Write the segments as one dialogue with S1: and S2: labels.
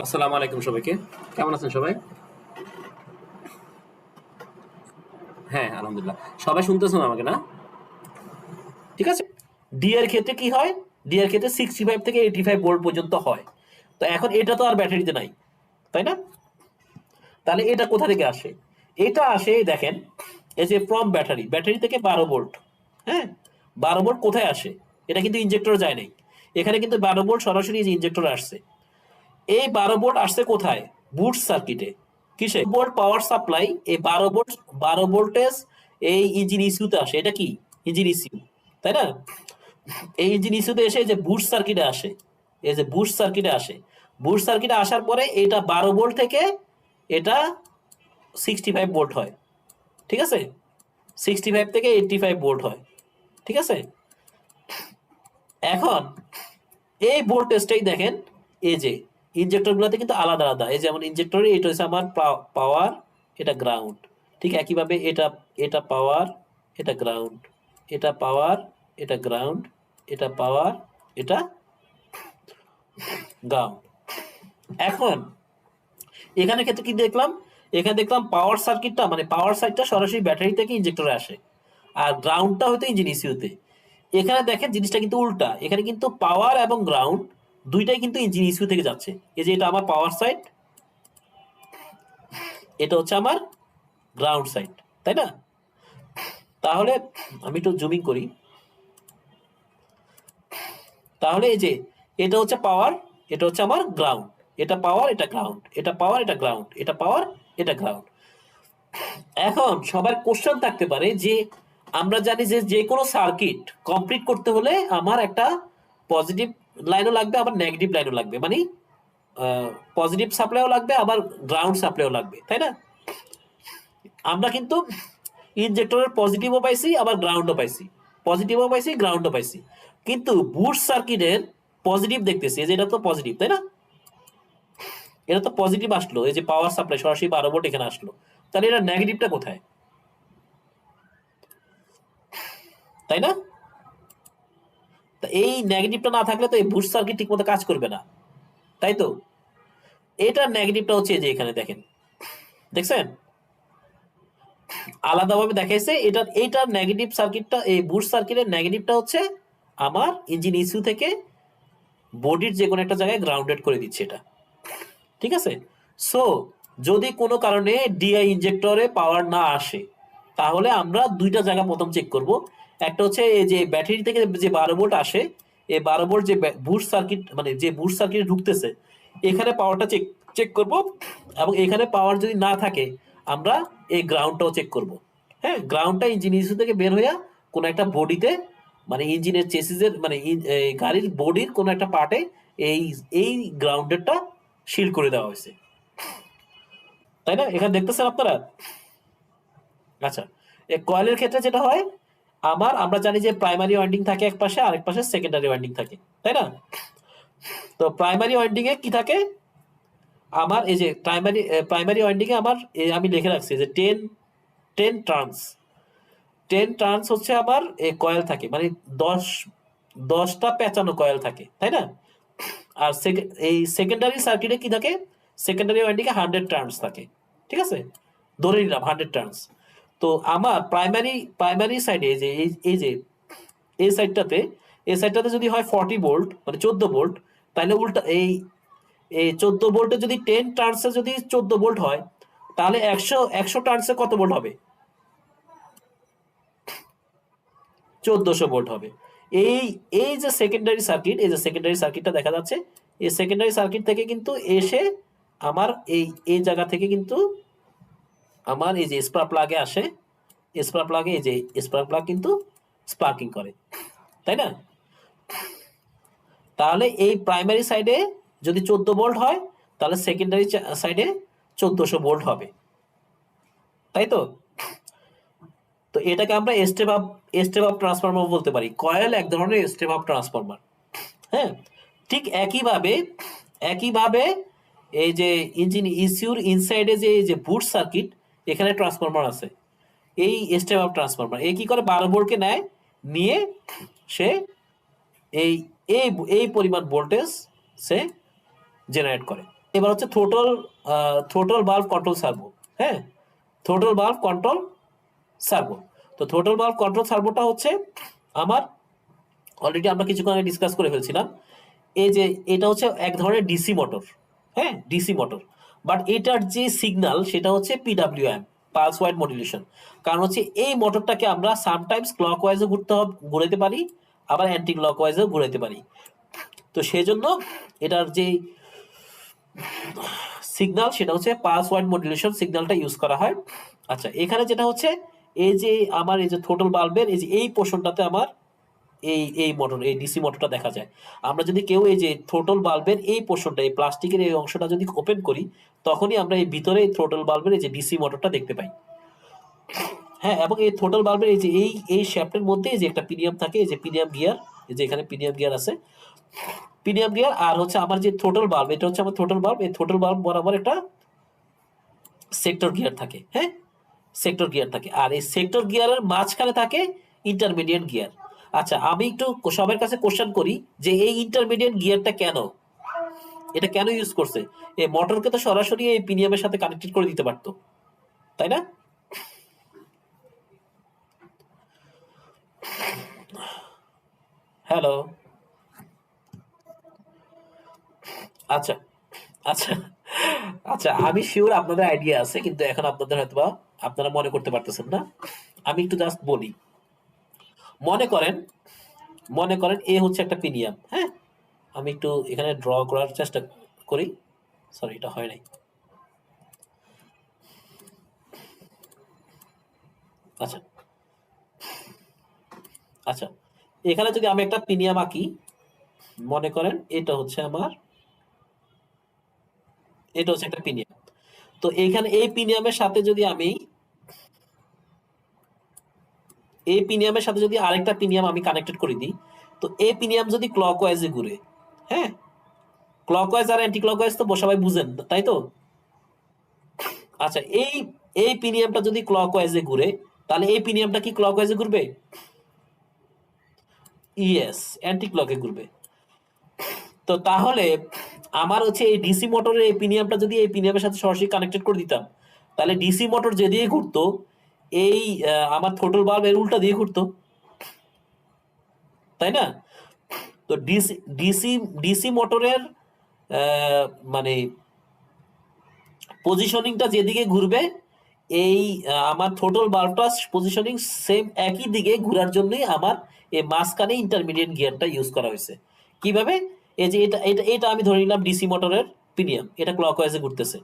S1: আসসালাম- আলাইকুম সবাইকে। কেমন আছেন সবাই? হ্যাঁ আলহামদুলিল্লাহ। সবাই শুনতেছেন আমাকে না? ঠিক আছে? ডি ক্ষেত্রে কি হয়? ডি ক্ষেত্রে সিক্সটি ফাইভ থেকে এইটি ফাইভ ভোল্ট পর্যন্ত হয়। তো এখন এটা তো আর ব্যাটারিতে নাই, তাই না? তাহলে এটা কোথা থেকে আসে? এটা আসে, দেখেন, এই যে ফ্রম ব্যাটারি ব্যাটারি থেকে বারো ভোল্ট হ্যাঁ? বারো ভোল্ট কোথায় আসে? এটা কিন্তু ইনজেক্টর যায় নাই। এখানে কিন্তু বারো ভোল্ট সরাসরি ইনজেক্টর আসছে। এই বারো ভোল্ট আসছে কোথায়? বুট সার্কিটে। কিসে? ভোল্ট পাওয়ার সাপ্লাই, এই বারো ভোল্ট বারো ভোল্টেজ এই ইঞ্জিন ইস্যুতে আসে। এটা কি? Engine issue. তাই না? এই ইঞ্জিন ইস্যুতে এসে যে বুট সার্কিটে আসে। এই যে বুট সার্কিটে আসে। বুট সার্কিটে আসার পরে এটা বারো ভোল্ট থেকে এটা সিক্সটি ফাইভ ভোল্ট হয়। ঠিক আছে? সিক্সটি ফাইভ থেকে এইটটি ফাইভ ভোল্ট হয়। ঠিক আছে? এখন এই ভোল্টেজটাই দেখেন, এই যে ইনজেক্টরগুলোতে কিন্তু আলাদা আলাদা। এই যেমন ইনজেক্টরে এটা হচ্ছে আমার পাওয়ার এটা গ্রাউন্ড ঠিক একইভাবে এটা এটা পাওয়ার এটা গ্রাউন্ড এটা পাওয়ার এটা গ্রাউন্ড এটা পাওয়ার এটা গ্রাউন্ড এখন, এখানে ক্ষেত্রে কি দেখলাম? এখানে দেখলাম পাওয়ার সার্কিটটা মানে পাওয়ার সাইডটা সরাসরি ব্যাটারি থেকে ইনজেক্টরে আসে। আর গ্রাউন্ডটা হয়তো ইঞ্জিন এখানে দেখেন জিনিসটা কিন্তু উল্টা। এখানে কিন্তু পাওয়ার এবং গ্রাউন্ড দুইটাই কিন্তু ইঞ্জিন ইস্যু থেকে যাচ্ছে। এই যে এটা আমার পাওয়ার সাইড এটা হচ্ছে আমার গ্রাউন্ড সাইড তাই না? তাহলে আমি একটু জুমিং করি। তাহলে এই যে এটা হচ্ছে পাওয়ার এটা হচ্ছে আমার গ্রাউন্ড এটা পাওয়ার এটা গ্রাউন্ড এটা পাওয়ার এটা গ্রাউন্ড এটা পাওয়ার এটা গ্রাউন্ড এখন সবার কোশ্চেন থাকতে পারে যে আমরা জানি যে যে কোনো সার্কিট কমপ্লিট করতে হলে আমার একটা পজিটিভ লাইনও লাগবে, আবার নেগেটিভ লাইনও লাগবে। মানে পজিটিভ সাপ্লাইও লাগবে, আবার গ্রাউন্ড সাপ্লাইও লাগবে, তাই না? আমরা কিন্তু ইনজেক্টরের পজিটিভও পাইছি, আবার গ্রাউন্ডও পাইছি। পজিটিভও পাইছি গ্রাউন্ডও পাইছি। কিন্তু বুট সার্কিটের পজিটিভ দেখতেছি যে এটা তো পজিটিভ তাই না? এটা তো পজিটিভ আসলো, এই যে পাওয়ার সাপ্লাই সরাসরি বারো ভোল্ট এখানে আসলো। তাহলে এটা নেগেটিভটা কোথায়? তাই না? তা এই নেগেটিভটা না থাকলে তো এই বুস্ট সার্কিট ঠিক মতো কাজ করবে না। তাই তো? এটার নেগেটিভটা হচ্ছে যে এখানে দেখেন। দেখছেন? আলাদাভাবে দেখাইছে এটার এইটার নেগেটিভ সার্কিটটা এই বুস্ট সার্কিটের নেগেটিভটা হচ্ছে আমার ইঞ্জিন ইস্যু থেকে বডির যে কোনো একটা জায়গায় গ্রাউন্ডেড করে দিচ্ছে এটা। ঠিক আছে? সো যদি কোনো কারণে ডিআই ইনজেক্টরে পাওয়ার না আসে, তাহলে আমরা দুইটা জায়গা প্রথম চেক করব। একটা হচ্ছে যে ব্যাটারি থেকে যে বারো ভোল্ট আসে, এই বারো ভোল্ট যে বুস্ট সার্কিট মানে যে বুস্ট সার্কিট ঢুকতেছে, এখানে পাওয়ারটা চেক চেক করব এবং এখানে পাওয়ার যদি না থাকে, আমরা এই গ্রাউন্ডটাও চেক করব। হ্যাঁ গ্রাউন্ডটা ইঞ্জিন ইস্যু থেকে বের হইয়া কোনো একটা বডিতে মানে ইঞ্জিনের চেসিসের মানে গাড়ির বডির কোনো একটা পার্টে এই এই গ্রাউন্ডেরটা শিল করে দেওয়া হয়েছে। তাই না? এখানে দেখতেছেন আপনারা? আচ্ছা কয়েলের ক্ষেত্রে যেটা হয় আমার, আমরা জানি যে প্রাইমারি ওয়াইন্ডিং থাকে এক পাশে, আরেক পাশে সেকেন্ডারি ওয়াইন্ডিং থাকে, তাই না? তো প্রাইমারি ওয়াইন্ডিং এ কি থাকে? আমার এই যে প্রাইমারি প্রাইমারি ওয়াইন্ডিং এ আমার আমি লিখে রাখছি যে ten ten turns ten turns হচ্ছে আমার এই কয়েল থাকে মানে দশ, দশটা পেঁচানো কয়েল থাকে, তাই না? আর এই সেকেন্ডারি সার্কিটে কি থাকে? সেকেন্ডারি ওয়াইন্ডিংয়ে হান্ড্রেড টার্নস থাকে, ঠিক আছে? ধরে নিলাম হান্ড্রেড টার্নস তো আমার প্রাইমারি প্রাইমারি সাইডে যে, এই যে, এই সাইডটাতে এই সাইডটাতে যদি হয় ফর্টি ভোল্ট মানে চোদ্দ ভোল্ট তাহলে উল্টা এই এই চোদ্দ ভোল্টে যদি টেন টার্নসে যদি চোদ্দ ভোল্ট হয়, তাহলে একশো একশো টার্নসে কত ভোল্ট হবে? চোদ্দশো ভোল্ট হবে। এই এই যে সেকেন্ডারি সার্কিট এই যে সেকেন্ডারি সার্কিটটা দেখা যাচ্ছে, এই সেকেন্ডারি সার্কিট থেকে কিন্তু এসে আমার এই এই জায়গা থেকে কিন্তু আমার এই যে স্পার্ক প্লাগে আসে স্পার্ক প্লাগে এই যে স্পার্ক প্লাগ কিন্তু স্পার্কিং করে, তাই না? তাহলে এই প্রাইমারি সাইডে যদি চোদ্দ ভোল্ট হয়, তাহলে সেকেন্ডারি সাইডে চোদ্দশো ভোল্ট হবে, তাই তো? তো এটাকে আমরা step up step up transformer বলতে পারি কয়েল এক ধরনের স্টেপ আপ ট্রান্সফরমার হ্যাঁ? ঠিক একইভাবে একইভাবে এই যে ইঞ্জিন ইস্যুর ইনসাইডে যে, এই যে বুট সার্কিট এখানে ট্রান্সফরমার আছে। এই স্টেপ আপ ট্রান্সফরমার এ কি করে? বারো ভোল্টকে নেয়, নিয়ে সে এই এই এই পরিমাণ ভোল্টেজ সে জেনারেট করে। এবার হচ্ছে থ্রোটল থ্রোটল বাল্ব কন্ট্রোল সার্ভো হ্যাঁ? থ্রোটল বাল্ব কন্ট্রোল সার্ভো তো থ্রোটল বাল্ব কন্ট্রোল সার্ভোটা হচ্ছে আমার অলরেডি আমরা কিছুক্ষণ আগে ডিসকাস করে ফেলছিলাম, এই যে এটা হচ্ছে এক ধরনের ডিসি মোটর হ্যাঁ? ডিসি মোটর বাট এটার যে সিগন্যাল সেটা হচ্ছে পিডাব্লিউএম পালস ওয়াইড মডুলেশন কারণ হচ্ছে এই মোটরটাকে আমরা সামটাইমস ক্লক ওয়াইজও ঘুরতে হবে, ঘুরাইতে পারি, আবার অ্যান্টি ক্লক ওয়াইজও ঘুরাইতে পারি। তো সেই জন্য এটার যে সিগনাল সেটা হচ্ছে পালস ওয়াইড মডুলেশন সিগনালটা ইউজ করা হয়। আচ্ছা এখানে যেটা হচ্ছে, এই যে আমার এই যে থোটল বাল্বের এই যে এই পোর্শনটাতে আমার এই এই মোটর এই ডিসি মোটরটা দেখা যায়। আমরা যদি কেউ এই যে থ্রোটল বাল্বের এই পোর্শনটা এই প্লাস্টিকের এই অংশটা যদি ওপেন করি, তখনই আমরা এই ভিতরে এই থ্রোটল বাল্বের এই যে ডিসি মোটরটা দেখতে পাই। হ্যাঁ এবং এই থ্রোটল বাল্বের এই যে এই এই শ্যাফটের মধ্যে এই যে একটা পিনিয়াম থাকে, এই যে পিনিয়াম গিয়ার এই যে এখানে পিনিয়াম গিয়ার আছে। পিনিয়াম গিয়ার আর হচ্ছে আমার যে থ্রোটল বাল্ব এটা হচ্ছে আমার থ্রোটল বাল্ব এই থ্রোটল বাল্ব বরাবর একটা সেক্টর গিয়ার থাকে হ্যাঁ? সেক্টর গিয়ার থাকে। আর এই সেক্টর গিয়ারের মাঝখানে থাকে ইন্টারমিডিয়েট গিয়ার আচ্ছা আমি একটু সবার কাছে কোশ্চেন করি যে এই ইন্টারমিডিয়েট গিয়ারটা কেন? এটা কেন ইউজ করছে? এই মোটরকে তো সরাসরি এই পিনিয়ামের সাথে কানেক্টেড করে দিতে পারতো, তাই না? হ্যালো আচ্ছা আচ্ছা আচ্ছা আমি শিওর আপনাদের আইডিয়া আছে, কিন্তু এখন আপনাদের হয়তোবা আপনারা মনে করতে পারতেছেন না। আমি একটু জাস্ট বলি। মনে করেন মনে করেন এ হচ্ছে একটা পিনিয়াম হ্যাঁ? আমি একটু এখানে ড্র করার চেষ্টা করি। সরি এটা হয় নাই। আচ্ছা। আচ্ছা এখানে যদি আমি একটা পিনিয়াম আঁকি, মনে করেন এটা হচ্ছে আমার, এটা হচ্ছে একটা পিনিয়াম। তো এইখানে এই পিনিয়ামের সাথে যদি আমি এই পিনিয়ামের সাথে যদি আরেকটা পিনিয়াম আমি কানেক্টেড করে দিই, তো এই পিনিয়াম যদি ক্লকওয়াইজে ঘুরে হ্যাঁ? ক্লকওয়াইজ আর অ্যান্টি ক্লকওয়াইজ তো সবাই বুঝেন, তাই তো? আচ্ছা এই এই পিনিয়ামটা যদি ক্লকওয়াইজে ঘুরে, তাহলে এই পিনিয়ামটা কি ক্লকওয়াইজে ঘুরবে? ইয়েস অ্যান্টি ক্লকে ঘুরবে। তো তাহলে আমার হচ্ছে এই ডিসি মোটরের এই পিনিয়ামটা যদি এই পিনিয়ামের সাথে সরাসরি কানেক্টেড করে দিতাম, তাহলে ডিসি মোটর যে দিয়ে ঘুরতো এই আমার থ্রোটল বাল্ব এর উল্টা দিয়ে ঘুরতো। তাই না? তো ডিসি ডিসি ডিসি মোটরের মানে পজিশনিংটা যেদিকে ঘুরবে, এই আমার থ্রোটল বাল্বটা পজিশনিং সেম একই দিকে ঘোরার জন্যই আমার এই মাঝখানে ইন্টারমিডিয়েট গিয়ারটা ইউজ করা হয়েছে। কীভাবে? এই যে এটা এটা এটা আমি ধরে নিলাম ডিসি মোটরের পিনিয়াম এটা ক্লকওয়াইজে ঘুরতেছে।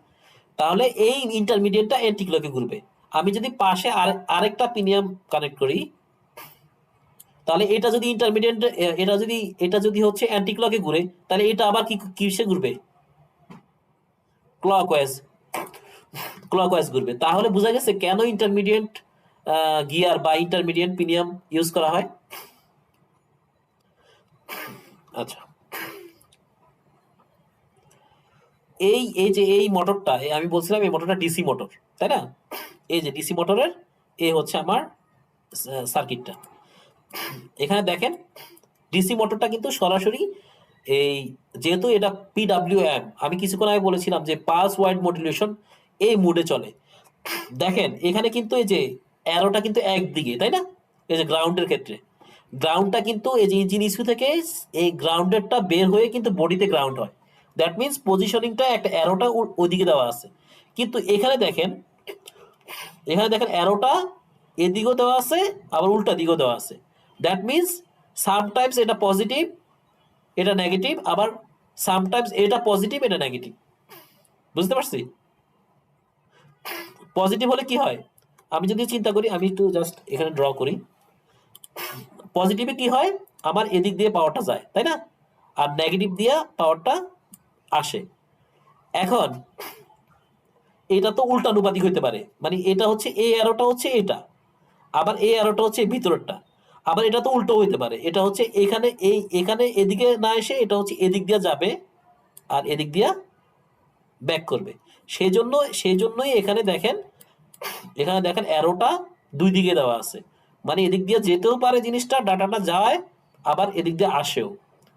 S1: তাহলে এই ইন্টারমিডিয়েটটা অ্যান্টি ক্লকে ঘুরবে। আমি যদি পাশে আর, আরেকটা প্রিমিয়াম কানেক্ট করি, তাহলে এটা যদি ইন্টারমিডিয়েট এটা যদি এটা যদি হচ্ছে অ্যান্টি ক্লকে ঘুরে, তাহলে এটা আবার কি, কিসে ঘুরবে? ক্লকওয়াইজ ক্লকওয়াইজ ঘুরবে। তাহলে বোঝা গেছে কেন ইন্টারমিডিয়েট গিয়ার বা ইন্টারমিডিয়েট পিনিয়াম ইউজ করা হয়? আচ্ছা। এই এই যে এই মোটরটা আমি বলছিলাম এই মোটরটা ডিসি মোটর তাই না? এই যে ডিসি মোটরের, এ হচ্ছে আমার সার্কিটটা। এখানে দেখেন, ডিসি মোটরটা কিন্তু সরাসরি এই যেহেতু এটা পিডাব্লিউএম আমি কিছুক্ষণ আগে বলেছিলাম যে পাস ওয়াইড মডুলেশন এই মুডে চলে। দেখেন, এখানে কিন্তু এই যে অ্যারোটা কিন্তু একদিকে, তাই না? এই যে গ্রাউন্ডের ক্ষেত্রে। গ্রাউন্ডটা কিন্তু এই যে ইঞ্জিন ইস্যু থেকে এই গ্রাউন্ডেরটা বের হয়ে কিন্তু বডিতে গ্রাউন্ড হয়। দ্যাট মিনস পজিশনিংটা একটা অ্যারোটা ওইদিকে দেওয়া আছে। কিন্তু এখানে দেখেন এখানে দেখেন অ্যারোটা এদিকেও দেওয়া আছে, আবার উল্টা দিকেও দেওয়া আছে। দ্যাট মিনস সামটাইমস এটা পজিটিভ এটা নেগেটিভ আবার সামটাইমস এটা পজিটিভ এটা নেগেটিভ বুঝতে পারছি? পজিটিভ হলে কি হয়? আমি যদি চিন্তা করি, আমি একটু জাস্ট এখানে ড্র করি। পজিটিভে কি হয়? আমার এদিক দিয়ে পাওয়ারটা যায়, তাই না? আর নেগেটিভ দিয়ে পাওয়ারটা আসে। এখন এটা তো উল্টানুপাতিক হইতে পারে। মানে এটা হচ্ছে এই অ্যারোটা হচ্ছে এটা, আবার এই অ্যারোটা হচ্ছে ভিতরেরটা, আবার এটা তো উল্টো হইতে পারে। এটা হচ্ছে এখানে এই, এখানে এদিকে না এসে এটা হচ্ছে এদিক দিয়ে যাবে আর এদিক দিয়া ব্যাক করবে। সেই জন্য সেই জন্যই এখানে দেখেন এখানে দেখেন অ্যারোটা দুই দিকে দেওয়া আছে। মানে এদিক দিয়ে যেতেও পারে জিনিসটা ডাটাটা যায়, আবার এদিক দিয়ে আসেও।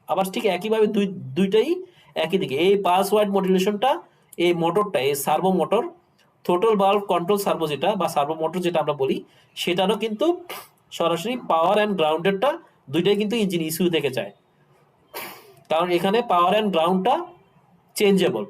S1: আবার ঠিক একইভাবে দুই, দুইটাই একই দিকে। এই পাস ওয়াইড মডুলেশনটা এই মোটরটা, এই সার্ভো মোটর থ্রোটল বাল্ব কন্ট্রোল সার্ভো যেটা বা সার্ভো মোটর যেটা আমরা বলি, সেটারও কিন্তু সরাসরি পাওয়ার অ্যান্ড গ্রাউন্ডেডটা দুইটাই কিন্তু ইঞ্জিন ইস্যু থেকে যায়। কারণ এখানে পাওয়ার অ্যান্ড গ্রাউন্ডটা চেঞ্জেবল